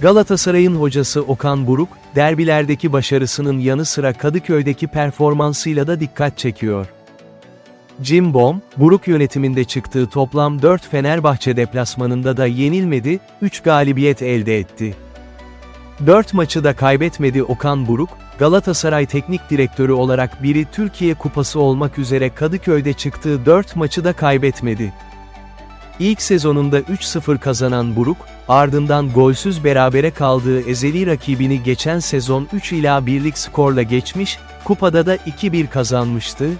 Galatasaray'ın hocası Okan Buruk, derbilerdeki başarısının yanı sıra Kadıköy'deki performansıyla da dikkat çekiyor. Jim Bom, Buruk yönetiminde çıktığı toplam 4 Fenerbahçe deplasmanında da yenilmedi, 3 galibiyet elde etti. 4 maçı da kaybetmedi Okan Buruk, Galatasaray Teknik Direktörü olarak biri Türkiye Kupası olmak üzere Kadıköy'de çıktığı 4 maçı da kaybetmedi. İlk sezonunda 3-0 kazanan Buruk, ardından golsüz berabere kaldığı ezeli rakibini geçen sezon 3 ila 1'lik skorla geçmiş, kupada da 2-1 kazanmıştı.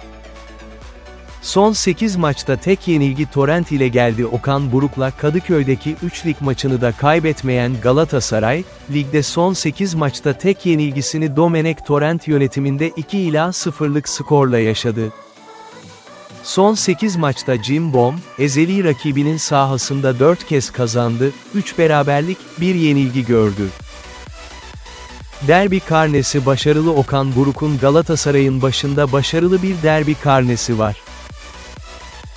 Son 8 maçta tek yenilgi Torrent ile geldi Okan Buruk'la Kadıköy'deki 3 lig maçını da kaybetmeyen Galatasaray, ligde son 8 maçta tek yenilgisini Domenek Torrent yönetiminde 2 ila 0'lık skorla yaşadı. Son 8 maçta Jim Bom, ezeli rakibinin sahasında 4 kez kazandı, 3 beraberlik, 1 yenilgi gördü. Derbi karnesi başarılı Okan Buruk'un Galatasaray'ın başında başarılı bir derbi karnesi var.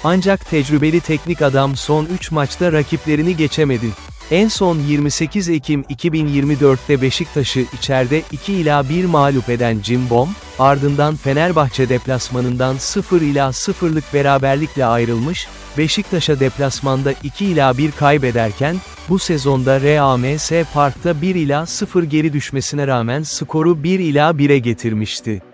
Ancak tecrübeli teknik adam son 3 maçta rakiplerini geçemedi. En son 28 Ekim 2024'te Beşiktaş'ı içeride 2 ila 1 mağlup eden Cimbom, ardından Fenerbahçe deplasmanından 0 ila 0'lık beraberlikle ayrılmış, Beşiktaş'a deplasmanda 2 ila 1 kaybederken, bu sezonda RAMS Park'ta 1 ila 0 geri düşmesine rağmen skoru 1 ila 1'e getirmişti.